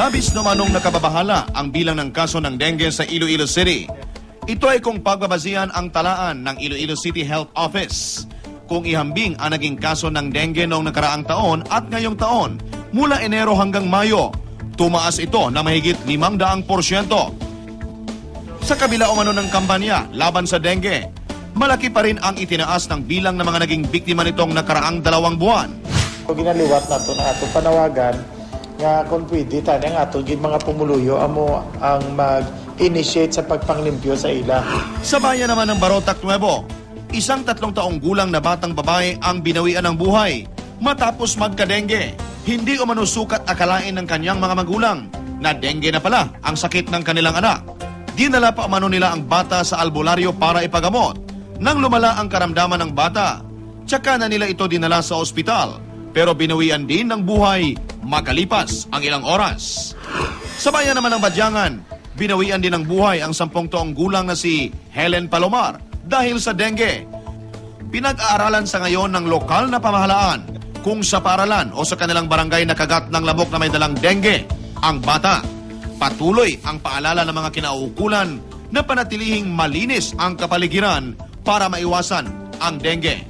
Labis namanong nakababahala ang bilang ng kaso ng dengue sa Iloilo City. Ito ay kung pagbabazihan ang talaan ng Iloilo City Health Office. Kung ihambing ang naging kaso ng dengue noong nakaraang taon at ngayong taon, mula Enero hanggang Mayo, tumaas ito na mahigit 500%. Sa kabila umano ng kampanya laban sa dengue, malaki pa rin ang itinaas ng bilang ng mga naging biktima nitong nakaraang dalawang buwan. Ginaliwat na to na ato panawagan nga kung pwede tani ang ato mga pumuluyo amo ang mag-initiate sa pagpanglimpyo sa ila. Sa bayan naman ng Barotac Nuevo, isang tatlong taong gulang na batang babae ang binawian ng buhay matapos magka-dengue. Hindi umano sukat akalain ng kanyang mga magulang na dengue na pala ang sakit ng kanilang anak. Dinala pa umano nila ang bata sa albularyo para ipagamot. Nang lumala ang karamdaman ng bata, tsaka na nila ito dinala sa ospital. Pero binawian din ng buhay makalipas ang ilang oras. Sa bayan naman ng Badyangan, binawian din ng buhay ang sampung taong gulang na si Helen Palomar dahil sa dengue. Pinag-aaralan sa ngayon ng lokal na pamahalaan kung sa paralan o sa kanilang barangay nakagat ng lamok na may dalang dengue ang bata. Patuloy ang paalala ng mga kinauukulan na panatilihing malinis ang kapaligiran para maiwasan ang dengue.